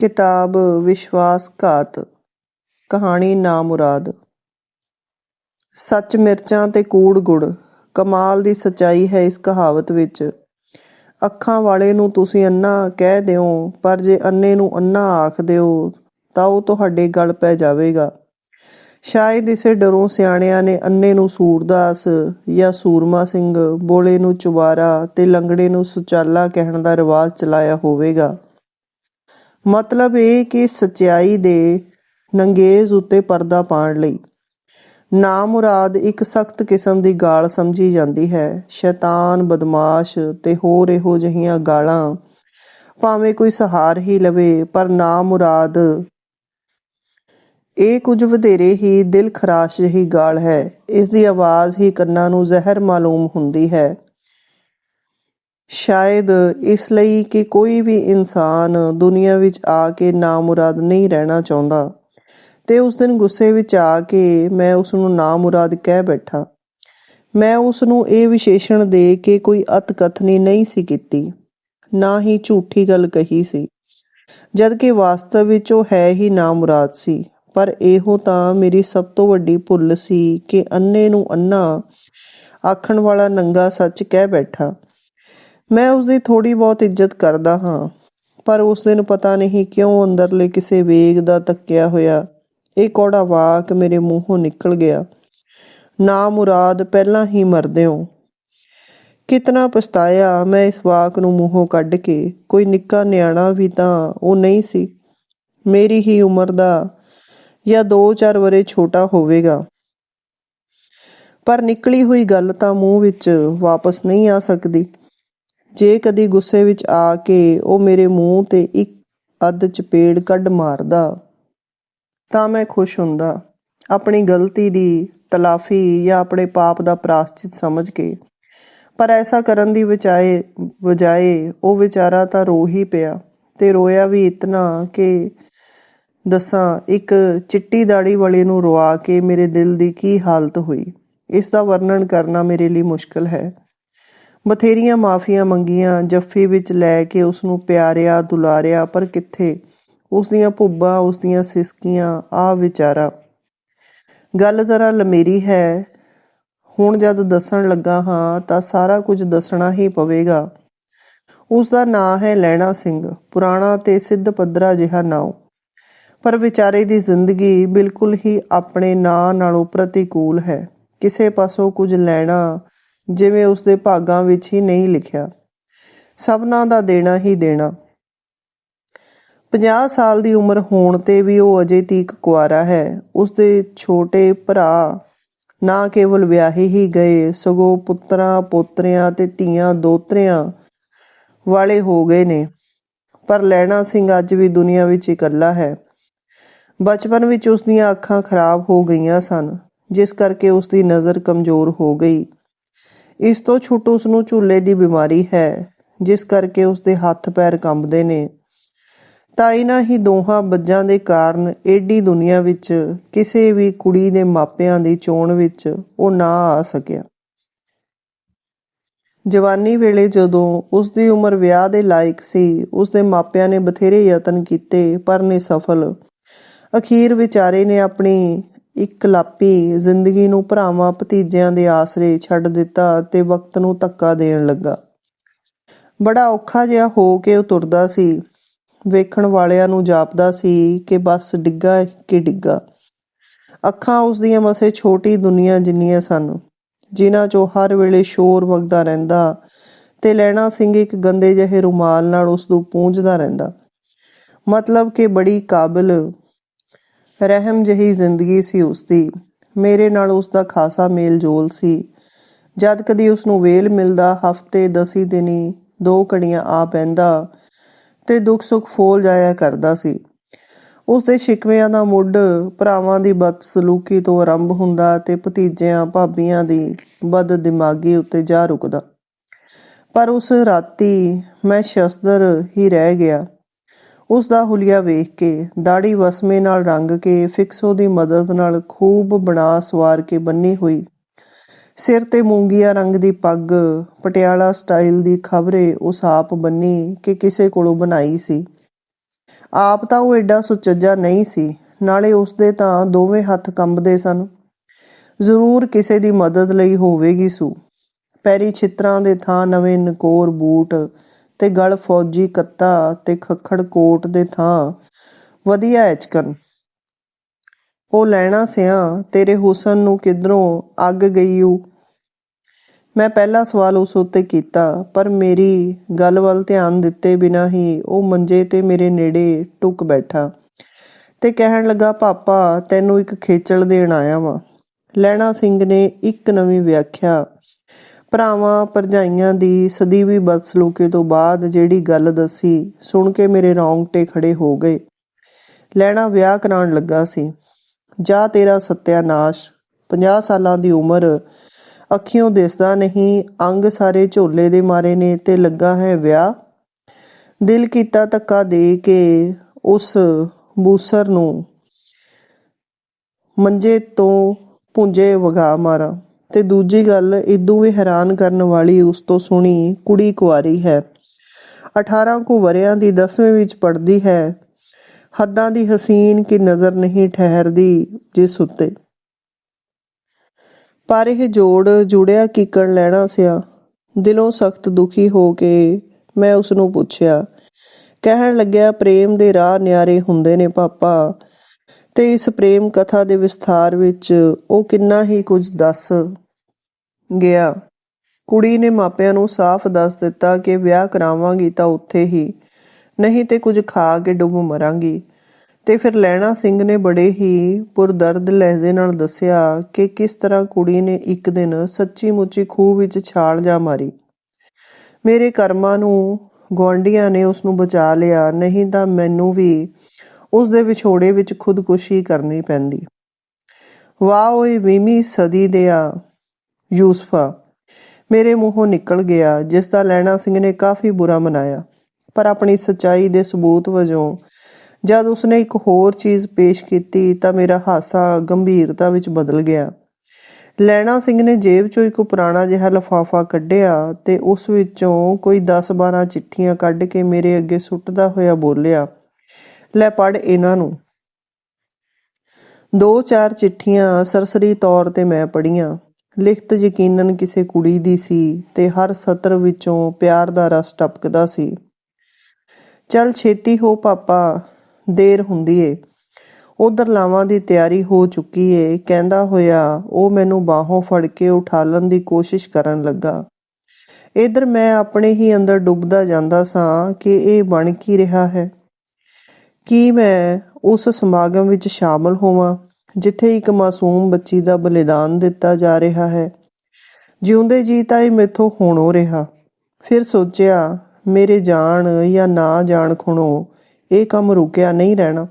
ਕਿਤਾਬ ਵਿਸ਼ਵਾਸਘਾਤ ਕਹਾਣੀ ਨਾਮੁਰਾਦ ਸੱਚ ਮਿਰਚਾਂ ਤੇ ਕੂੜ ਗੁੜ, ਕਮਾਲ ਦੀ ਸੱਚਾਈ ਹੈ ਇਸ ਕਹਾਵਤ ਵਿੱਚ। ਅੱਖਾਂ ਵਾਲੇ ਨੂੰ ਤੁਸੀਂ ਅੰਨਾ ਕਹਿ ਦਿਓ, ਪਰ ਜੇ ਅੰਨੇ ਨੂੰ ਅੰਨਾ ਆਖ ਦਿਓ, ਤਾਂ ਉਹ ਤੁਹਾਡੇ ਗਲ ਪੈ ਜਾਵੇਗਾ। ਸ਼ਾਇਦ ਇਸੇ ਡਰੋਂ ਸਿਆਣਿਆਂ ਨੇ ਅੰਨੇ ਨੂੰ ਸੂਰਦਾਸ ਜਾਂ ਸੂਰਮਾ ਸਿੰਘ, ਬੋਲੇ ਨੂੰ ਚੁਬਾਰਾ ਤੇ ਲੰਗੜੇ ਨੂੰ ਸੁਚਾਲਾ ਕਹਿਣ ਦਾ ਰਿਵਾਜ ਚਲਾਇਆ ਹੋਵੇਗਾ। ਮਤਲਬ ਇਹ ਕਿ ਸਚਾਈ ਦੇ ਨੰਗੇਜ਼ ਉੱਤੇ ਪਰਦਾ ਪਾਉਣ ਲਈ। ਨਾਮੁਰਾਦ ਇੱਕ ਸਖਤ ਕਿਸਮ ਦੀ ਗਾਲ ਸਮਝੀ ਜਾਂਦੀ ਹੈ। ਸ਼ੈਤਾਨ, ਬਦਮਾਸ਼ ਤੇ ਹੋਰ ਇਹੋ ਜਿਹੀਆਂ ਗਾਲਾਂ ਭਾਵੇਂ ਕੋਈ ਸਹਾਰ ਹੀ ਲਵੇ, ਪਰ ਨਾਮੁਰਾਦ ਇਹ ਕੁਝ ਵਧੇਰੇ ਹੀ ਦਿਲ ਖਰਾਸ਼ ਜਿਹੀ ਗਾਲ ਹੈ। ਇਸ ਦੀ ਆਵਾਜ਼ ਹੀ ਕੰਨਾਂ ਨੂੰ ਜ਼ਹਿਰ ਮਾਲੂਮ ਹੁੰਦੀ ਹੈ। ਸ਼ਾਇਦ ਇਸ ਲਈ ਕਿ ਕੋਈ ਵੀ ਇਨਸਾਨ ਦੁਨੀਆ ਵਿੱਚ ਆ ਕੇ ਨਾਮੁਰਾਦ ਨਹੀਂ ਰਹਿਣਾ ਚਾਹੁੰਦਾ। ਤੇ ਉਸ ਦਿਨ ਗੁੱਸੇ ਵਿੱਚ ਆ ਕੇ ਮੈਂ ਉਸ ਨੂੰ ਨਾਮੁਰਾਦ ਕਹਿ ਬੈਠਾ। ਮੈਂ ਉਸ ਨੂੰ ਇਹ ਵਿਸ਼ੇਸ਼ਣ ਦੇ ਕੇ ਕੋਈ ਅਤਕਥਨੀ ਨਹੀਂ ਸੀ ਕੀਤੀ, ਨਾ ਹੀ ਝੂਠੀ ਗੱਲ ਕਹੀ ਸੀ। ਜਦਕਿ ਵਾਸਤਵ ਵਿੱਚ ਉਹ ਹੈ ਹੀ ਨਾਮੁਰਾਦ ਸੀ, ਪਰ ਇਹੋ ਤਾਂ ਮੇਰੀ ਸਭ ਤੋਂ ਵੱਡੀ ਭੁੱਲ ਸੀ ਕਿ ਅੰਨੇ ਨੂੰ ਅੰਨਾ ਆਖਣ ਵਾਲਾ ਨੰਗਾ ਸੱਚ ਕਹਿ ਬੈਠਾ। ਮੈਂ ਉਸ ਦੀ ਥੋੜੀ ਬਹੁਤ ਇੱਜ਼ਤ ਕਰਦਾ ਹਾਂ, ਪਰ ਉਸ ਦਿਨ ਪਤਾ ਨਹੀਂ ਕਿਉਂ ਅੰਦਰਲੇ ਕਿਸੇ ਵੇਗ ਦਾ ਤੱਕਿਆ ਹੋਇਆ, ਇਹ ਕੌੜਾ ਵਾਕ ਮੇਰੇ ਮੂੰਹੋਂ ਨਿਕਲ ਗਿਆ। ਨਾ ਮੁਰਾਦ, ਪਹਿਲਾਂ ਹੀ ਮਰਦਿਓ ਕਿਤਨਾ ਪਛਤਾਇਆ ਮੈਂ ਇਸ ਵਾਕ ਨੂੰ ਮੂੰਹੋਂ ਕੱਢ ਕੇ, ਕੋਈ ਨਿੱਕਾ ਨਿਆਣਾ ਵੀ ਤਾਂ ਉਹ ਨਹੀਂ ਸੀ। ਮੇਰੀ ਹੀ ਉਮਰ ਦਾ ਜਾਂ 2-4 ਵਰੇ ਛੋਟਾ ਹੋਵੇਗਾ। ਪਰ ਨਿਕਲੀ ਹੋਈ ਗੱਲ ਤਾਂ ਮੂੰਹ ਵਿੱਚ ਵਾਪਸ ਨਹੀਂ ਆ ਸਕਦੀ। ਜੇ ਕਦੀ ਗੁੱਸੇ ਵਿੱਚ ਆ ਕੇ ਉਹ ਮੇਰੇ ਮੂੰਹ ਤੇ ਇੱਕ ਅੱਧ ਚਪੇੜ ਕੱਢ ਮਾਰਦਾ, ਤਾਂ ਮੈਂ ਖੁਸ਼ ਹੁੰਦਾ। ਆਪਣੀ ਗਲਤੀ ਦੀ ਤਲਾਫੀ ਜਾਂ ਆਪਣੇ ਪਾਪ ਦਾ ਪ੍ਰਾਸ਼ਚਿਤ ਸਮਝ ਕੇ। ਪਰ ਐਸਾ ਕਰਨ ਦੀ ਵਿਚਾਏ ਵਜਾਏ ਉਹ ਵਿਚਾਰਾ ਤਾਂ ਰੋ ਹੀ ਪਿਆ ਤੇ ਰੋਇਆ ਵੀ ਇਤਨਾ ਕਿ ਦੱਸਾਂ, ਇੱਕ ਚਿੱਟੀ ਦਾੜੀ ਵਾਲੇ ਨੂੰ ਰਵਾ ਕੇ ਮੇਰੇ ਦਿਲ ਦੀ ਕੀ ਹਾਲਤ ਹੋਈ। ਇਸ ਦਾ ਵਰਣਨ ਕਰਨਾ ਮੇਰੇ ਲਈ ਮੁਸ਼ਕਲ ਹੈ। ਬਥੇਰੀਆਂ ਮਾਫੀਆਂ ਮੰਗੀਆਂ, ਜੱਫੀ ਵਿੱਚ ਲੈ ਕੇ ਉਸ ਨੂੰ ਪਿਆਰਿਆ, ਦੁਲਾਰਿਆ, ਪਰ ਕਿੱਥੇ? ਉਸ ਦੀਆਂ ਭੁੱਬਾਂ ਉਸ ਦੀਆਂ ਸਿਸਕੀਆਂ ਆ ਵਿਚਾਰਾ। ਗੱਲ ਜ਼ਰਾ ਲਮੇਰੀ ਹੈ। ਹੁਣ ਜਦ ਦੱਸਣ ਲੱਗਾ ਹਾਂ, ਤਾਂ ਸਾਰਾ ਕੁਝ ਦੱਸਣਾ ਹੀ ਪਵੇਗਾ। ਉਸ ਦਾ ਨਾਂ ਹੈ ਲੈਣਾ ਸਿੰਘ। ਪੁਰਾਣਾ ਤੇ ਸਿੱਧ ਪੱਧਰਾ ਜਿਹਾ ਨਾਮ ਪਰ ਵਿਚਾਰੇ ਦੀ ਜ਼ਿੰਦਗੀ ਬਿਲਕੁਲ ਹੀ ਆਪਣੇ ਨਾਂ ਨਾਲੋਂ ਪ੍ਰਤੀਕੂਲ ਹੈ। ਕਿਸੇ ਪਾਸੋਂ ਕੁਝ ਲੈਣਾ ਜਿਵੇਂ ਉਸ ਦੇ ਭਾਗਾਂ ਵਿੱਚ ਹੀ ਨਹੀਂ ਲਿਖਿਆ। ਸਭਨਾਂ ਦਾ ਦੇਣਾ ਹੀ ਦੇਣਾ। 50 ਸਾਲ ਦੀ ਉਮਰ ਹੋਣ ਤੇ ਵੀ ਉਹ ਅਜੇ ਤੀਕ ਕੁਆਰਾ ਹੈ। ਉਸ ਦੇ ਛੋਟੇ ਭਰਾ ਨਾ ਕੇਵਲ ਵਿਆਹੇ ਹੀ ਗਏ, ਸਗੋਂ ਪੁੱਤਰਾਂ, ਪੋਤਰਿਆਂ ਤੇ ਧੀਆਂ ਦੋਤਰਿਆਂ ਵਾਲੇ ਹੋ ਗਏ ਨੇ। ਪਰ ਲੈਣਾ ਸਿੰਘ ਅੱਜ ਵੀ ਦੁਨੀਆ ਵਿੱਚ ਇਕੱਲਾ ਹੈ। ਬਚਪਨ ਵਿੱਚ ਉਸ ਦੀਆਂ ਅੱਖਾਂ ਖਰਾਬ ਹੋ ਗਈਆਂ ਸਨ, ਜਿਸ ਕਰਕੇ ਉਸ ਦੀ ਨਜ਼ਰ ਕਮਜ਼ੋਰ ਹੋ ਗਈ। ਇਸ ਤੋਂ ਛੁੱਟ ਉਸ ਨੂੰ ਝੂਲੇ ਦੀ ਬਿਮਾਰੀ ਹੈ, ਜਿਸ ਕਰਕੇ ਉਸ ਦੇ ਹੱਥ ਪੈਰ ਕੰਬਦੇ ਨੇ। ਤਾਂ ਇਹਨਾਂ ਹੀ ਦੋਹਾਂ ਬੱਜਾਂ ਦੇ ਕਾਰਨ ਏਡੀ ਦੁਨੀਆ ਵਿੱਚ ਕਿਸੇ ਵੀ ਕੁੜੀ ਦੇ ਮਾਪਿਆਂ ਦੀ ਚੋਣ ਵਿੱਚ ਉਹ ਨਾ ਆ ਸਕਿਆ। ਜਵਾਨੀ ਵੇਲੇ ਜਦੋਂ ਉਸ ਦੀ ਉਮਰ ਵਿਆਹ ਦੇ ਲਾਇਕ ਸੀ ਉਸ ਦੇ ਮਾਪਿਆਂ ਨੇ ਬਥੇਰੇ ਯਤਨ ਕੀਤੇ, ਪਰ ਨਿਸਫਲ। ਅਖੀਰ ਵਿਚਾਰੇ ਨੇ ਆਪਣੀ ਇਕਲਾਪੀ ਜ਼ਿੰਦਗੀ ਨੂੰ ਭਰਾਵਾਂ ਭਤੀਜਿਆਂ ਦੇ ਆਸਰੇ ਛੱਡ ਦਿੱਤਾ ਤੇ ਵਕਤ ਨੂੰ ਧੱਕਾ ਦੇਣ ਲੱਗਾ। ਬੜਾ ਔਖਾ ਜਿਹਾ ਹੋ ਕੇ ਉਹ ਤੁਰਦਾ ਸੀ। ਵੇਖਣ ਵਾਲਿਆਂ ਨੂੰ ਜਾਪਦਾ ਸੀ ਕਿ ਬਸ ਡਿੱਗਾ ਕਿ ਡਿੱਗਾ। ਅੱਖਾਂ ਉਸ ਦੀਆਂ ਮਸੇ ਛੋਟੀ ਦੁਨੀਆ ਜਿੰਨੀਆਂ ਸਨ, ਜਿਨ੍ਹਾਂ 'ਚੋਂ ਹਰ ਵੇਲੇ ਸ਼ੋਰ ਵਗਦਾ ਰਹਿੰਦਾ ਤੇ ਲੈਣਾ ਸਿੰਘ ਇੱਕ ਗੰਦੇ ਜਿਹੇ ਰੁਮਾਲ ਨਾਲ ਉਸ ਨੂੰ ਪੂੰਝਦਾ ਰਹਿੰਦਾ। ਮਤਲਬ ਕਿ ਬੜੀ ਕਾਬਿਲ ਰਹਿਮ ਜਹੀ ਜ਼ਿੰਦਗੀ ਸੀ ਉਸਦੀ। ਮੇਰੇ ਨਾਲ ਉਸਦਾ ਖਾਸਾ ਮੇਲ ਜੋਲ ਸੀ। ਜਦ ਕਦੀ ਉਸ ਨੂੰ ਵੇਲ ਮਿਲਦਾ, ਹਫ਼ਤੇ, ਦਸੀ ਦਿਨੀ ਦੋ ਘੜੀਆਂ ਆ ਪੈਂਦਾ ਤੇ ਦੁੱਖ ਸੁੱਖ ਫੋਲ ਜਾਇਆ ਕਰਦਾ ਸੀ। ਉਸ ਦੇ ਸ਼ਿਕਵਿਆਂ ਦਾ ਮੁੱਢ ਭਰਾਵਾਂ ਦੀ ਬਦਸਲੂਕੀ ਤੋਂ ਆਰੰਭ ਹੁੰਦਾ ਤੇ ਭਤੀਜਿਆਂ, ਭਾਬੀਆਂ ਦੀ ਬਦ ਦਿਮਾਗੀ ਉੱਤੇ ਜਾ ਰੁਕਦਾ। ਪਰ ਉਸ ਰਾਤੀ ਮੈਂ ਸ਼ਸਦਰ ਹੀ ਰਹਿ ਗਿਆ। ਉਸ ਦਾ ਹੁਲੀਆ ਵੇਖ ਕੇ ਦਾੜੀ ਵਸਮੇ ਨਾਲ ਰੰਗ ਕੇ ਫਿਕਸੋ ਦੀ ਮਦਦ ਨਾਲ ਖੂਬ ਬਣਾ ਸਵਾਰ ਕੇ ਬੰਨੀ ਹੋਈ। ਸਿਰ ਤੇ ਮੂੰਗੀਆ ਰੰਗ ਦੀ ਪੱਗ, ਪਟਿਆਲਾ ਸਟਾਈਲ ਦੀ ਖਬਰੇ ਉਸ ਆਪ ਬੰਨੀ ਕਿ ਕਿਸੇ ਕੋਲੋਂ ਬਣਾਈ ਸੀ। ਆਪ ਤਾਂ ਉਹ ਐਡਾ ਸੁਚੱਜਾ ਨਹੀਂ ਸੀ, ਨਾਲੇ ਉਸਦੇ ਤਾਂ ਦੋਵੇਂ ਹੱਥ ਕੰਬਦੇ ਸਨ। ਜ਼ਰੂਰ ਕਿਸੇ ਦੀ ਮਦਦ ਲਈ ਹੋਵੇਗੀ ਸੂ। ਪੈਰੀ ਛਿੱਤਰਾਂ ਦੇ ਥਾਂ ਨਵੇਂ ਨਕੋਰ ਬੂਟ ਤੇ ਗਲ ਫੌਜੀ ਕੱਤਾ ਤੇ ਖੱਖੜ ਕੋਟ ਦੇ ਥਾਂ। ਵਧੀਆ ਐਚਕਨ। ਉਹ ਲੈਣਾ ਸਿਆ, ਤੇਰੇ ਹੁਸਨ ਨੂੰ ਕਿਧਰੋਂ ਅੱਗ ਗਈ ਊ ਮੈਂ ਪਹਿਲਾ ਸਵਾਲ ਉਸ ਉੱਤੇ ਕੀਤਾ, ਪਰ ਮੇਰੀ ਗੱਲ ਵੱਲ ਧਿਆਨ ਦਿੱਤੇ ਬਿਨਾਂ ਹੀ ਉਹ ਮੰਜੇ ਤੇ ਮੇਰੇ ਨੇੜੇ ਟੁੱਕ ਬੈਠਾ ਤੇ ਕਹਿਣ ਲੱਗਾ, ਪਾਪਾ, ਤੈਨੂੰ ਇੱਕ ਖੇਚਲ ਦੇਣ ਆਇਆ ਵਾਂ। ਲੈਣਾ ਸਿੰਘ ਨੇ ਇੱਕ ਨਵੀਂ ਵਿਆਖਿਆ ਭਰਾਵਾਂ ਭਰਜਾਈਆਂ ਦੀ ਸਦੀਵੀ ਬਦਸਲੂਕੀ ਤੋਂ ਬਾਅਦ ਜਿਹੜੀ ਗੱਲ ਦੱਸੀ, ਸੁਣ ਕੇ ਮੇਰੇ ਰੌਂਗਟੇ ਖੜੇ ਹੋ ਗਏ। ਲੈਣਾ ਵਿਆਹ ਕਰਾਉਣ ਲੱਗਾ ਸੀ। ਜਾ ਤੇਰਾ ਸਤਿਆਨਾਸ਼ 50 ਸਾਲਾਂ ਦੀ ਉਮਰ। ਅੱਖੀਓਂ ਦਿਸਦਾ ਨਹੀਂ, ਅੰਗ ਸਾਰੇ ਝੋਲੇ ਦੇ ਮਾਰੇ ਨੇ ਤੇ ਲੱਗਾ ਹੈ ਵਿਆਹ। ਦਿਲ ਕੀਤਾ ਧੱਕਾ ਦੇ ਕੇ ਉਸ ਬੂਸਰ ਨੂੰ ਮੰਜੇ ਤੋਂ ਪੁੰਜੇ ਵਗਾ ਮਾਰਾਂ। ਤੇ ਦੂਜੀ ਗੱਲ ਇਦੋਂ ਵੀ ਹੈਰਾਨ ਕਰਨ ਵਾਲੀ ਉਸ ਤੋਂ ਸੁਣੀ ਕੁੜੀ ਕੁਆਰੀ ਹੈ। 18 ਕੁ ਵਰਿਆਂ ਦੀ 10ਵੇਂ ਵਿੱਚ ਪੜਦੀ ਹੈ। ਹੱਦਾਂ ਦੀ ਹਸੀਨ ਕੀ ਨਜ਼ਰ ਨਹੀਂ ਠਹਿਰਦੀ ਜਿਸ ਉੱਤੇ। ਪਰ ਇਹ ਜੋੜ ਜੁੜਿਆ ਕੀਕਣ ਲੈਣਾ ਸਿਆ। ਦਿਲੋਂ ਸਖਤ ਦੁਖੀ ਹੋ ਕੇ ਮੈਂ ਉਸ ਨੂੰ ਪੁੱਛਿਆ, ਕਹਿਣ ਲੱਗਿਆ, ਪ੍ਰੇਮ ਦੇ ਰਾਹ ਨਿਆਰੇ ਹੁੰਦੇ ਨੇ ਪਾਪਾ। ਤੇ ਇਸ ਪ੍ਰੇਮ ਕਥਾ ਦੇ ਵਿਸਥਾਰ ਵਿੱਚ ਉਹ ਕਿੰਨਾ ਹੀ ਕੁਝ ਦੱਸ ਗਿਆ। ਕੁੜੀ ਨੇ ਮਾਪਿਆਂ ਨੂੰ ਸਾਫ਼ ਦੱਸ ਦਿੱਤਾ ਕਿ ਵਿਆਹ ਕਰਾਵਾਂਗੀ ਤਾਂ ਉੱਥੇ ਹੀ, ਨਹੀਂ ਤੇ ਕੁਝ ਖਾ ਕੇ ਡੁੱਬ ਮਰਾਂਗੀ। ਤੇ ਫਿਰ ਲੈਣਾ ਸਿੰਘ ਨੇ ਬੜੇ ਹੀ ਪੁਰਦਰਦ ਲਹਿਜ਼ੇ ਨਾਲ ਦੱਸਿਆ ਕਿ ਕਿਸ ਤਰ੍ਹਾਂ ਕੁੜੀ ਨੇ ਇੱਕ ਦਿਨ ਸੱਚੀ ਮੁੱਚੀ ਖੂਹ ਵਿੱਚ ਛਾਲ ਜਾ ਮਾਰੀ। ਮੇਰੇ ਕਰਮਾਂ ਨੂੰ ਗੁਆਂਢੀਆਂ ਨੇ ਉਸ ਨੂੰ ਬਚਾ ਲਿਆ, ਨਹੀਂ ਤਾਂ ਮੈਨੂੰ ਵੀ ਉਸ ਦੇ ਵਿਛੋੜੇ ਵਿੱਚ ਖੁਦਕੁਸ਼ੀ ਕਰਨੀ ਪੈਂਦੀ। ਵਾਹ ਓਏ ਵੀਵੀਂ ਸਦੀ ਦੇ ਆ, ਯੂਸਫਾ। ਮੇਰੇ ਮੂੰਹੋਂ ਨਿਕਲ ਗਿਆ, ਜਿਸ ਦਾ ਲੈਣਾ ਸਿੰਘ ਨੇ ਕਾਫੀ ਬੁਰਾ ਮਨਾਇਆ, ਪਰ ਆਪਣੀ ਸਚਾਈ ਦੇ ਸਬੂਤ ਵਜੋਂ ਜਦ ਉਸਨੇ ਇੱਕ ਹੋਰ ਚੀਜ਼ ਪੇਸ਼ ਕੀਤੀ ਤਾਂ ਮੇਰਾ ਹਾਸਾ ਗੰਭੀਰਤਾ ਵਿੱਚ ਬਦਲ ਗਿਆ। ਲੈਣਾ ਸਿੰਘ ਨੇ ਜੇਬ ਚੋਂ ਇੱਕ ਪੁਰਾਣਾ ਜਿਹਾ ਲਫਾਫਾ ਕੱਢਿਆ ਤੇ ਉਸ ਵਿੱਚੋਂ ਕੋਈ 10-12 ਚਿੱਠੀਆਂ ਕੱਢ ਕੇ ਮੇਰੇ ਅੱਗੇ ਸੁੱਟਦਾ ਹੋਇਆ ਬੋਲਿਆ ਲੈ ਪੜ ਇਹਨਾਂ ਨੂੰ। ਦੋ ਚਾਰ ਚਿੱਠੀਆਂ ਸਰਸਰੀ ਤੌਰ ਤੇ ਮੈਂ ਪੜੀਆਂ ਲਿਖਤ ਯਕੀਨਨ ਕਿਸੇ ਕੁੜੀ ਦੀ ਸੀ ਤੇ ਹਰ ਸਤਰ ਵਿੱਚੋਂ ਪਿਆਰ ਦਾ ਰਸ ਟਪਕਦਾ ਸੀ। ਚੱਲ ਛੇਤੀ ਹੋ ਪਾਪਾ, ਦੇਰ ਹੁੰਦੀ ਏ। ਉਧਰ ਲਾਵਾਂ ਦੀ ਤਿਆਰੀ ਹੋ ਚੁੱਕੀ ਏ, ਕਹਿੰਦਾ ਹੋਇਆ, ਉਹ ਮੈਨੂੰ ਬਾਹੋਂ ਫੜ ਕੇ ਉਠਾਲਣ ਦੀ ਕੋਸ਼ਿਸ਼ ਕਰਨ ਲੱਗਾ। ਇਧਰ ਮੈਂ ਆਪਣੇ ਹੀ ਅੰਦਰ ਡੁੱਬਦਾ ਜਾਂਦਾ ਸਾਂ ਕਿ ਇਹ ਬਣ ਕੀ ਰਿਹਾ ਹੈ। ਕੀ ਮੈਂ ਉਸ ਸਮਾਗਮ ਵਿੱਚ ਸ਼ਾਮਲ ਹੋਵਾਂ, ਜਿੱਥੇ ਇੱਕ ਮਾਸੂਮ ਬੱਚੀ ਦਾ ਬਲੀਦਾਨ ਦਿੱਤਾ ਜਾ ਰਿਹਾ ਹੈ? ਜਿਉਂਦੇ ਜੀ ਤਾਂ ਇਹ ਮੇਥੋਂ ਹੋਣੋ ਰਿਹਾ। ਫਿਰ ਸੋਚਿਆ, ਮੇਰੇ ਜਾਣ ਜਾਂ ਨਾ ਜਾਣ ਖੁਣੋ ਇਹ ਕੰਮ ਰੁਕਿਆ ਨਹੀਂ ਰਹਿਣਾ।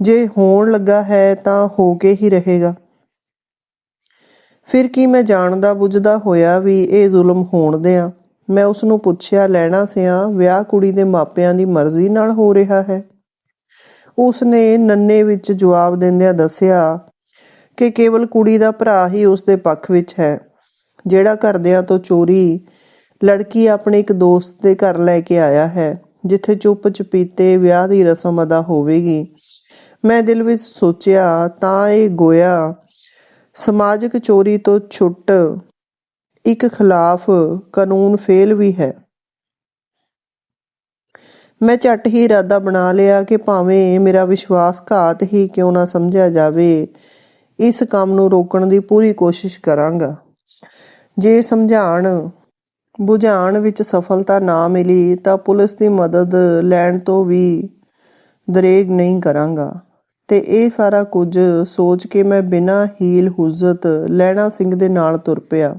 ਜੇ ਹੋਣ ਲੱਗਾ ਹੈ ਤਾਂ ਹੋ ਕੇ ਹੀ ਰਹੇਗਾ। ਫਿਰ ਕੀ ਮੈਂ ਜਾਣਦਾ ਬੁੱਝਦਾ ਹੋਇਆ ਵੀ ਇਹ ਜ਼ੁਲਮ ਹੋਣ ਦਿਆਂ, ਮੈਂ ਉਸ ਨੂੰ ਪੁੱਛਿਆ, ਲੈਣਾ ਸਿਆ, ਵਿਆਹ ਕੁੜੀ ਦੇ ਮਾਪਿਆਂ ਦੀ ਮਰਜ਼ੀ ਨਾਲ ਹੋ ਰਿਹਾ ਹੈ? ਉਸ ਨੇ ਨੰਨੇ ਵਿੱਚ ਜਵਾਬ ਦਿੰਦਿਆਂ ਦੱਸਿਆ ਕਿ ਕੇਵਲ ਕੁੜੀ ਦਾ ਭਰਾ ਹੀ ਉਸ ਦੇ ਪੱਖ ਵਿੱਚ ਹੈ, ਜਿਹੜਾ ਘਰਦਿਆਂ ਤੋਂ ਚੋਰੀ, ਲੜਕੀ ਆਪਣੇ ਇੱਕ ਦੋਸਤ ਦੇ ਘਰ ਲੈ ਕੇ ਆਇਆ ਹੈ, ਜਿੱਥੇ ਚੁੱਪ ਚੁਪੀਤੇ ਵਿਆਹ ਦੀ ਰਸਮ ਅਦਾ ਹੋਵੇਗੀ। ਮੈਂ ਦਿਲ ਵਿੱਚ ਸੋਚਿਆ, ਤਾਂ ਇਹ ਗੋਇਆ ਸਮਾਜਿਕ ਚੋਰੀ ਤੋਂ ਛੁੱਟ ਇੱਕ ਖਿਲਾਫ ਕਾਨੂੰਨ ਫੇਲ ਵੀ ਹੈ। ਮੈਂ ਝੱਟ ਹੀ ਇਰਾਦਾ ਬਣਾ ਲਿਆ ਕਿ ਭਾਵੇਂ ਮੇਰਾ ਵਿਸ਼ਵਾਸ ਘਾਤ ਹੀ ਕਿਉਂ ਨਾ ਸਮਝਿਆ ਜਾਵੇ, ਇਸ ਕੰਮ ਨੂੰ ਰੋਕਣ ਦੀ ਪੂਰੀ ਕੋਸ਼ਿਸ਼ ਕਰਾਂਗਾ। ਜੇ ਸਮਝਾਣ ਬੁਝਾਉਣ ਵਿੱਚ ਸਫਲਤਾ ਨਾ ਮਿਲੀ ਤਾਂ ਪੁਲਿਸ ਦੀ ਮਦਦ ਲੈਣ ਤੋਂ ਵੀ ਦਰੇਗ ਨਹੀਂ ਕਰਾਂਗਾ। ਤੇ ਇਹ ਸਾਰਾ ਕੁਝ ਸੋਚ ਕੇ ਮੈਂ ਬਿਨਾਂ ਹੀਲ ਹੁਜ਼ਤ ਲੈਣਾ ਸਿੰਘ ਦੇ ਨਾਲ ਤੁਰ ਪਿਆ।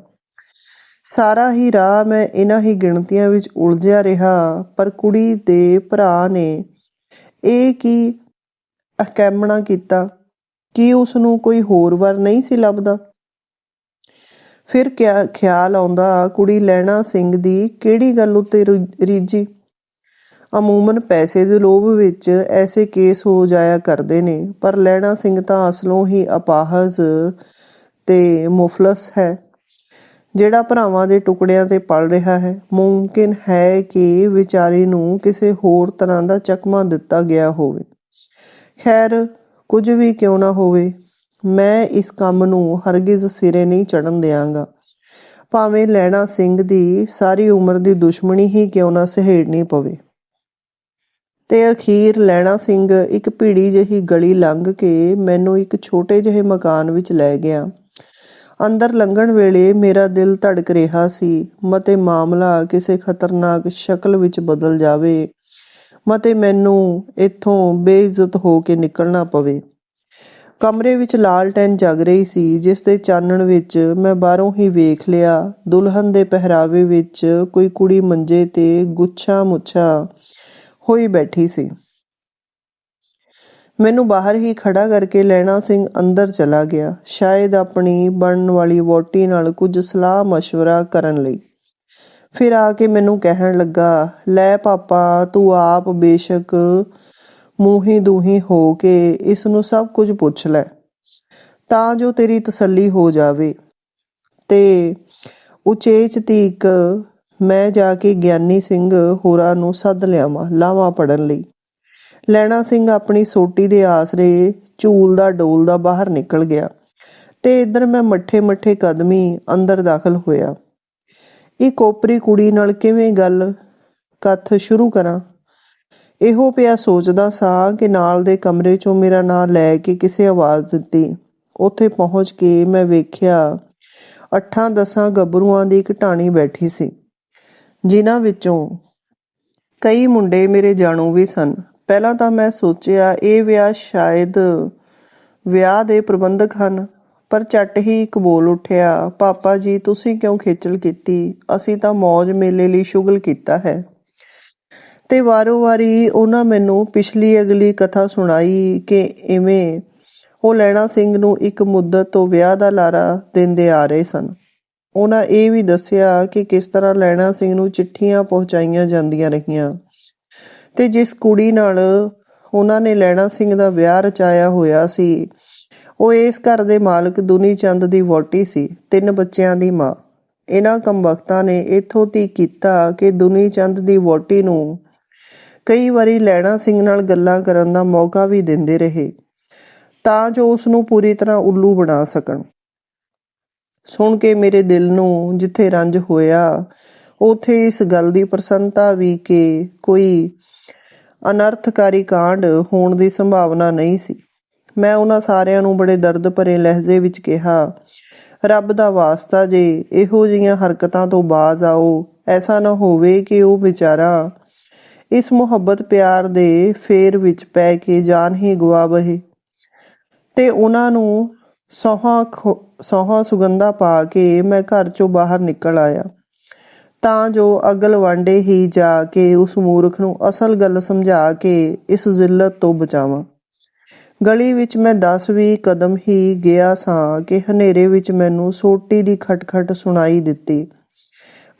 ਸਾਰਾ ਹੀ ਰਾਹ ਮੈਂ ਇਹਨਾਂ ਹੀ ਗਿਣਤੀਆਂ ਵਿੱਚ ਉਲਝਿਆ ਰਿਹਾ, ਪਰ ਕੁੜੀ ਦੇ ਭਰਾ ਨੇ ਇਹ ਕੀ ਅਕੈਮਣਾ ਕੀਤਾ? ਕਿ ਉਸ ਨੂੰ ਕੋਈ ਹੋਰ ਵਰ ਨਹੀਂ ਸੀ ਲੱਭਦਾ? ਫਿਰ ਕਿਆ ਖਿਆਲ ਆਉਂਦਾ ਕੁੜੀ ਲੈਣਾ ਸਿੰਘ ਦੀ ਕਿਹੜੀ ਗੱਲ ਉੱਤੇ ਰੀਜੀ ਅਮੂਮਨ ਪੈਸੇ ਦੇ ਲੋਭ ਵਿੱਚ ਐਸੇ ਕੇਸ ਹੋ ਜਾਇਆ ਕਰਦੇ ਨੇ, ਪਰ ਲੈਣਾ ਸਿੰਘ ਤਾਂ ਅਸਲੋਂ ਹੀ ਅਪਾਹਜ ਤੇ ਮੁਫਲਸ ਹੈ। ਜਿਹੜਾ ਭਰਾਵਾਂ ਦੇ ਟੁਕੜਿਆਂ ਤੇ ਪਲ ਰਿਹਾ ਹੈ, ਮੁਮਕਿਨ ਹੈ ਕਿ ਵਿਚਾਰੀ ਨੂੰ ਕਿਸੇ ਹੋਰ ਤਰ੍ਹਾਂ ਦਾ ਚਕਮਾ ਦਿੱਤਾ ਗਿਆ ਹੋਵੇ। ਖੈਰ, ਕੁਝ ਵੀ ਕਿਉਂ ਨਾ ਹੋਵੇ, ਮੈਂ ਇਸ ਕੰਮ ਨੂੰ ਹਰਗਿਜ਼ ਸਿਰੇ ਨਹੀਂ ਚੜਨ ਦਿਆਂਗਾ। ਭਾਵੇਂ ਲੈਣਾ ਸਿੰਘ ਦੀ ਸਾਰੀ ਉਮਰ ਦੀ ਦੁਸ਼ਮਣੀ ਹੀ ਕਿਉਂ ਨਾ ਸਹੇੜਨੀ ਪਵੇ। ਤੇ ਅਖੀਰ ਲੈਣਾ ਸਿੰਘ ਇੱਕ ਭੀੜੀ ਜਿਹੀ ਗਲੀ ਲੰਘ ਕੇ ਮੈਨੂੰ ਇੱਕ ਛੋਟੇ ਜਿਹੇ ਮਕਾਨ ਵਿੱਚ ਲੈ ਗਿਆ। ਅੰਦਰ ਲੰਘਣ ਵੇਲੇ ਮੇਰਾ ਦਿਲ ਧੜਕ ਰਿਹਾ ਸੀ। ਮਤੇ ਮਾਮਲਾ ਕਿਸੇ ਖਤਰਨਾਕ ਸ਼ਕਲ ਵਿੱਚ ਬਦਲ ਜਾਵੇ। ਮਤੇ ਮੈਨੂੰ ਇੱਥੋਂ ਬੇਇੱਜ਼ਤ ਹੋ ਕੇ ਨਿਕਲਣਾ ਪਵੇ। ਕਮਰੇ ਵਿੱਚ ਲਾਲਟੈਨ ਜਗ ਰਹੀ ਸੀ, ਜਿਸ ਦੇ ਚਾਨਣ ਵਿੱਚ ਮੈਂ ਬਾਹਰੋਂ ਹੀ ਵੇਖ ਲਿਆ। ਦੁਲਹਨ ਦੇ ਪਹਿਰਾਵੇ ਵਿੱਚ ਕੋਈ ਕੁੜੀ ਮੰਜੇ ਤੇ ਗੁੱਛਾ ਮੁੱਛਾ ਹੋਈ ਬੈਠੀ ਸੀ। ਮੈਨੂੰ ਬਾਹਰ ਹੀ ਖੜਾ ਕਰਕੇ ਲੈਣਾ ਸਿੰਘ ਅੰਦਰ ਚਲਾ ਗਿਆ। ਸ਼ਾਇਦ ਆਪਣੀ ਬਣਨ ਵਾਲੀ ਵੋਟੀ ਨਾਲ ਕੁਝ ਸਲਾਹ مشਵਰਾ ਕਰਨ ਲਈ। ਫਿਰ ਆ ਕੇ ਮੈਨੂੰ ਕਹਿਣ ਲੱਗਾ, ਲੈ ਪਾਪਾ, ਤੂੰ ਆਪ ਬੇਸ਼ੱਕ ਮੂੰਹੀ ਦੂਹੀ ਹੋ ਕੇ ਇਸ ਨੂੰ ਸਭ ਕੁਝ ਪੁੱਛ ਲੈ। ਤਾਂ ਜੋ ਤੇਰੀ ਤਸੱਲੀ ਹੋ ਜਾਵੇ। ਤੇ ਉਚੇਚ ਤੀਕ ਮੈਂ ਜਾ ਕੇ ਗਿਆਨੀ ਸਿੰਘ ਹੋਰਾਂ ਨੂੰ ਸੱਦ ਲਿਆਵਾਂ, ਲਾਵਾ ਪੜਨ ਲਈ। ਲੈਣਾ ਸਿੰਘ ਆਪਣੀ ਸੋਟੀ ਦੇ ਆਸਰੇ ਝੂਲਦਾ ਡੋਲਦਾ ਬਾਹਰ ਨਿਕਲ ਗਿਆ ਤੇ ਇੱਧਰ ਮੈਂ ਮੱਠੇ ਮੱਠੇ ਕਦਮੀ ਅੰਦਰ ਦਾਖਲ ਹੋਇਆ। ਇਹ ਕੋਪਰੀ ਕੁੜੀ ਨਾਲ ਕਿਵੇਂ ਗੱਲ ਕੱਥ ਸ਼ੁਰੂ ਕਰਾਂ? ਇਹੋ ਪਿਆ ਸੋਚਦਾ ਸਾਂ ਕਿ ਨਾਲ ਦੇ ਕਮਰੇ 'ਚੋਂ ਮੇਰਾ ਨਾਂ ਲੈ ਕੇ ਕਿਸੇ ਆਵਾਜ਼ ਦਿੱਤੀ। ਉੱਥੇ ਪਹੁੰਚ ਕੇ ਮੈਂ ਵੇਖਿਆ ਅੱਠਾਂ ਦਸਾਂ ਗੱਭਰੂਆਂ ਦੀ ਇੱਕ ਢਾਣੀ ਬੈਠੀ ਸੀ, ਜਿਨ੍ਹਾਂ ਵਿੱਚੋਂ ਕਈ ਮੁੰਡੇ ਮੇਰੇ ਜਾਣੂ ਵੀ ਸਨ। ਪਹਿਲਾਂ ਤਾਂ ਮੈਂ ਸੋਚਿਆ ਇਹ ਵਿਆਹ ਸ਼ਾਇਦ ਵਿਆਹ ਦੇ ਪ੍ਰਬੰਧਕ ਹਨ, ਪਰ ਝੱਟ ਹੀ ਇੱਕ ਬੋਲ ਉੱਠਿਆ, ਪਾਪਾ ਜੀ, ਤੁਸੀਂ ਕਿਉਂ ਖੇਚਲ ਕੀਤੀ? ਅਸੀਂ ਤਾਂ ਮौज ਮੇਲੇ ਲਈ ਸ਼ੁਗਲ ਕੀਤਾ ਹੈ। ਤੇ ਵਾਰੋ-ਵਾਰੀ ਉਹਨਾਂ ਮੈਨੂੰ ਪਿਛਲੀ ਅਗਲੀ ਕਥਾ ਸੁਣਾਈ ਕਿ ਇਵੇਂ ਉਹ ਲੈਣਾ ਸਿੰਘ ਨੂੰ ਇੱਕ ਮੁੱਦਤ ਤੋਂ ਵਿਆਹ ਦਾ ਲਾਰਾ ਦਿੰਦੇ ਆ ਰਹੇ ਸਨ। ਉਹਨਾਂ ਇਹ ਵੀ ਦੱਸਿਆ ਕਿ ਕਿਸ ਤਰ੍ਹਾਂ ਲੈਣਾ ਸਿੰਘ ਨੂੰ ਚਿੱਠੀਆਂ ਪਹੁੰਚਾਈਆਂ ਜਾਂਦੀਆਂ ਰਹੀਆਂ। ਤੇ ਜਿਸ ਕੁੜੀ ਨਾਲ ਉਹਨਾਂ ਨੇ ਲੈਣਾ ਸਿੰਘ ਦਾ ਵਿਆਹ ਰਚਾਇਆ ਹੋਇਆ ਸੀ, ਉਹ ਇਸ ਘਰ ਦੇ ਮਾਲਕ ਦੁਨੀ ਚੰਦ ਦੀ ਵੋਟੀ ਸੀ, ਤਿੰਨ ਬੱਚਿਆਂ ਦੀ ਮਾਂ। ਇਹਨਾਂ ਕੰਬਖਤਾਂ ਨੇ ਇਥੋਂ ਤੀ ਕੀਤਾ ਕਿ ਦੁਨੀ ਚੰਦ ਦੀ ਵੋਟੀ ਨੂੰ ਕਈ ਵਾਰੀ ਲੈਣਾ ਸਿੰਘ ਨਾਲ ਗੱਲਾਂ ਕਰਨ ਦਾ ਮੌਕਾ ਵੀ ਦਿੰਦੇ ਰਹੇ, ਤਾਂ ਜੋ ਉਸ ਨੂੰ ਪੂਰੀ ਤਰ੍ਹਾਂ ਉੱਲੂ ਬਣਾ ਸਕਣ। ਸੁਣ ਕੇ ਮੇਰੇ ਦਿਲ ਨੂੰ ਜਿੱਥੇ ਰੰਜ ਹੋਇਆ, ਉਥੇ ਇਸ ਗੱਲ ਦੀ ਪ੍ਰਸੰਨਤਾ ਵੀ ਕਿ ਕੋਈ ਅਨਰਥਕਾਰੀ ਕਾਂਡ ਹੋਣ ਦੀ ਸੰਭਾਵਨਾ ਨਹੀਂ ਸੀ। ਮੈਂ ਉਹਨਾਂ ਸਾਰਿਆਂ ਨੂੰ ਬੜੇ ਦਰਦ ਭਰੇ ਲਹਿਜੇ ਵਿੱਚ ਕਿਹਾ, ਰੱਬ ਦਾ ਵਾਸਤਾ ਜੇ ਇਹੋ ਜਿਹੀਆਂ ਹਰਕਤਾਂ ਤੋਂ ਬਾਜ਼ ਆਓ, ਐਸਾ ਨਾ ਹੋਵੇ ਕਿ ਉਹ ਵਿਚਾਰਾ ਇਸ ਮੁਹੱਬਤ ਪਿਆਰ ਦੇ ਫੇਰ ਵਿੱਚ ਪੈ ਕੇ ਜਾਨ ਹੀ ਗਵਾ ਬਹੇ। ਤੇ ਉਹਨਾਂ ਨੂੰ ਸੋਹਾ ਸੋਹਾ ਸੁਗੰਧਾ ਪਾ ਕੇ ਮੈਂ ਘਰ ਚੋਂ ਬਾਹਰ ਨਿਕਲ ਆਇਆ। ਤਾਂ ਜੋ ਅਗਲ ਵਾਂਡੇ ਹੀ ਜਾ ਕੇ ਉਸ ਮੂਰਖ ਨੂੰ ਅਸਲ ਗੱਲ ਸਮਝਾ ਕੇ ਇਸ ਜ਼ਿਲਤ ਤੋਂ ਬਚਾਵਾਂ। ਗਲੀ ਵਿੱਚ ਮੈਂ 10-20 ਕਦਮ ਹੀ ਗਿਆ ਸਾਂ ਕਿ ਹਨੇਰੇ ਵਿੱਚ ਮੈਨੂੰ ਸੋਟੀ ਦੀ ਖਟਖਟ ਸੁਣਾਈ ਦਿੱਤੀ।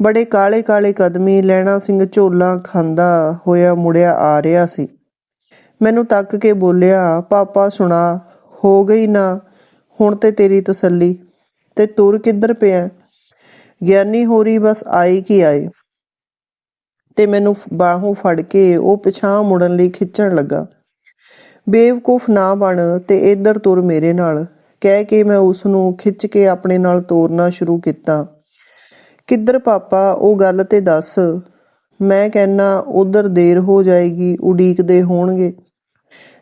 ਬੜੇ ਕਾਲੇ ਕਾਲੇ ਕਦਮੀ ਲੈਣਾ ਸਿੰਘ ਝੋਲਾ ਖਾਂਦਾ ਹੋਇਆ ਮੁੜਿਆ ਆ ਰਿਹਾ ਸੀ। ਮੈਨੂੰ ਤੱਕ ਕੇ ਬੋਲਿਆ, ਪਾਪਾ ਸੁਣਾ, ਹੋ ਗਈ ਨਾ? ਹੁਣ ਤੇ ਤੇਰੀ ਤਸੱਲੀ। ਤੇ ਤੁਰ ਕਿੱਧਰ ਪਿਆ? ਗਿਆਨੀ ਹੋਰੀ ਬਸ ਆਈ ਕੀ ਆਏ। ਤੇ ਮੈਨੂੰ ਬਾਹੋਂ ਫੜ ਕੇ ਉਹ ਪਿਛਾਂ ਮੁੜਨ ਲਈ ਖਿੱਚਣ ਲੱਗਾ। ਬੇਵਕੂਫ ਨਾ ਬਣ ਤੇ ਇੱਧਰ ਤੁਰ ਮੇਰੇ ਨਾਲ। ਕਹਿ ਕੇ ਮੈਂ ਉਸ ਨੂੰ ਖਿੱਚ ਕੇ ਆਪਣੇ ਨਾਲ ਤੋਰਨਾ ਸ਼ੁਰੂ ਕੀਤਾ। ਕਿੱਧਰ ਪਾਪਾ, ਉਹ ਗੱਲ ਤੇ ਦੱਸ। ਮੈਂ ਕਹਿਣਾ ਉਧਰ ਦੇਰ ਹੋ ਜਾਏਗੀ, ਉਡੀਕਦੇ ਹੋਣਗੇ।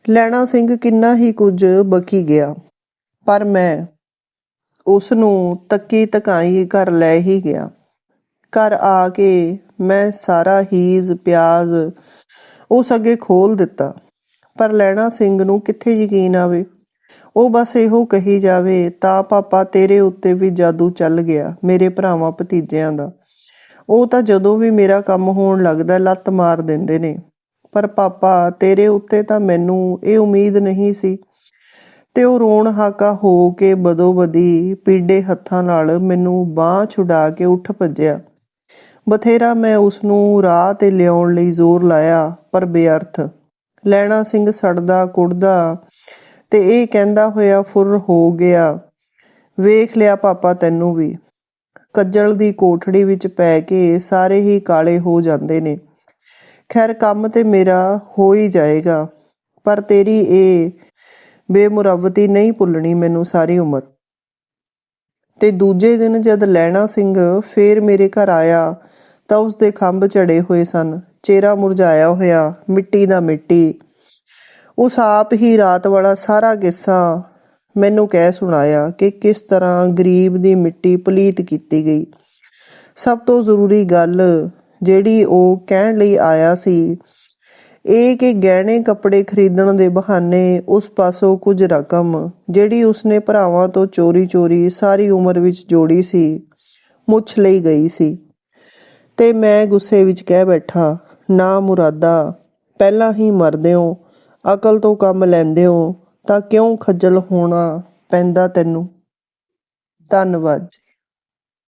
ਲੈਣਾ ਸਿੰਘ ਕਿੰਨਾ ਹੀ ਕੁਝ ਬਕੀ ਗਿਆ। ਪਰ ਮੈਂ ਉਸ ਨੂੰ ਤੱਕੀ ਤਕਾਈ ਘਰ ਲੈ ਹੀ ਗਿਆ। ਘਰ ਆ ਕੇ ਮੈਂ ਸਾਰਾ ਹੀਜ਼, ਪਿਆਜ਼ ਉਸ ਅੱਗੇ ਖੋਲ ਦਿੱਤਾ। ਪਰ ਲੈਣਾ ਸਿੰਘ ਨੂੰ ਕਿੱਥੇ ਯਕੀਨ ਆਵੇ? ਉਹ ਬਸ ਇਹੋ ਕਹੀ ਜਾਵੇ, ਤਾਂ ਪਾਪਾ ਤੇਰੇ ਉੱਤੇ ਵੀ ਜਾਦੂ ਚੱਲ ਗਿਆ, ਮੇਰੇ ਭਰਾਵਾਂ ਭਤੀਜਿਆਂ ਦਾ। ਉਹ ਤਾਂ ਜਦੋਂ ਵੀ ਮੇਰਾ ਕੰਮ ਹੋਣ ਲੱਗਦਾ ਲੱਤ ਮਾਰ ਦਿੰਦੇ ਨੇ। ਪਰ ਪਾਪਾ ਤੇਰੇ ਉੱਤੇ ਤਾਂ ਮੈਨੂੰ ਇਹ ਉਮੀਦ ਨਹੀਂ ਸੀ ਤੇ ਉਹ ਰੋਣ ਹਾਕਾ ਹੋ ਕੇ ਬਦੋਬਦੀ ਪੀੜੇ ਹੱਥਾਂ ਨਾਲ ਮੈਨੂੰ ਬਾਹ ਛੁਡਾ ਕੇ ਉੱਠ ਭੱਜਿਆ। ਬਥੇਰਾ ਮੈਂ ਉਸ ਨੂੰ ਰਾਹ ਤੇ ਲਿਆਉਣ ਲਈ ਜ਼ੋਰ ਲਾਇਆ, ਪਰ ਬੇਅਰਥ। ਲੈਣਾ ਸਿੰਘ ਸੜਦਾ ਕੁੜਦਾ ਤੇ ਇਹ ਕਹਿੰਦਾ ਹੋਇਆ ਫੁਰ ਹੋ ਗਿਆ। ਵੇਖ ਲਿਆ ਪਾਪਾ ਤੈਨੂੰ ਵੀ। ਕੱਜਲ ਦੀ ਕੋਠੜੀ ਵਿੱਚ ਪੈ ਕੇ ਸਾਰੇ ਹੀ ਕਾਲੇ ਹੋ ਜਾਂਦੇ ਨੇ। ਖੈਰ ਕੰਮ ਤੇ ਮੇਰਾ ਹੋ ਹੀ ਜਾਏਗਾ, ਪਰ ਤੇਰੀ ਇਹ ਬੇਮੁਰਵਤੀ ਨਹੀਂ ਭੁੱਲਣੀ ਮੈਨੂੰ ਸਾਰੀ ਉਮਰ। ਤੇ ਦੂਜੇ ਦਿਨ ਜਦ ਲੈਣਾ ਸਿੰਘ ਫੇਰ ਮੇਰੇ ਘਰ ਆਇਆ, ਤਾਂ ਉਸ ਦੇ ਖੰਭ ਝੜੇ ਹੋਏ ਸਨ, ਚਿਹਰਾ ਮੁਰਝਾਇਆ ਹੋਇਆ, ਮਿੱਟੀ ਦਾ ਮਿੱਟੀ। ਉਸ ਆਪ ਹੀ ਰਾਤ ਵਾਲਾ ਸਾਰਾ ਕਿੱਸਾ ਮੈਨੂੰ ਕਹਿ ਸੁਣਾਇਆ ਕਿ ਕਿਸ ਤਰ੍ਹਾਂ ਗਰੀਬ ਦੀ ਮਿੱਟੀ ਪਲੀਤ ਕੀਤੀ ਗਈ। ਸਭ ਤੋਂ ਜ਼ਰੂਰੀ ਗੱਲ ਜਿਹੜੀ ਉਹ ਕਹਿਣ ਲਈ ਆਇਆ ਸੀ ਇਹ ਕਿ ਗਹਿਣੇ ਕੱਪੜੇ ਖਰੀਦਣ ਦੇ ਬਹਾਨੇ ਉਸ ਪਾਸੋਂ ਕੁਝ ਰਕਮ, ਜਿਹੜੀ ਉਸਨੇ ਭਰਾਵਾਂ ਤੋਂ ਚੋਰੀ-ਚੋਰੀ ਸਾਰੀ ਉਮਰ ਵਿੱਚ ਜੋੜੀ ਸੀ, ਮੁੱਛ ਲਈ ਗਈ ਸੀ। ਤੇ ਮੈਂ ਗੁੱਸੇ ਵਿੱਚ ਕਹਿ ਬੈਠਾ, ਨਾ ਮੁਰਾਦਾ, ਪਹਿਲਾਂ ਹੀ ਮਰਦੇ ਹੋ ਅਕਲ ਤੋਂ ਕੰਮ ਲੈਂਦੇ ਹੋ ਤਾਂ ਕਿਉਂ ਖੱਜਲ ਹੋਣਾ ਪੈਂਦਾ ਤੈਨੂੰ? ਧੰਨਵਾਦ ਜੀ।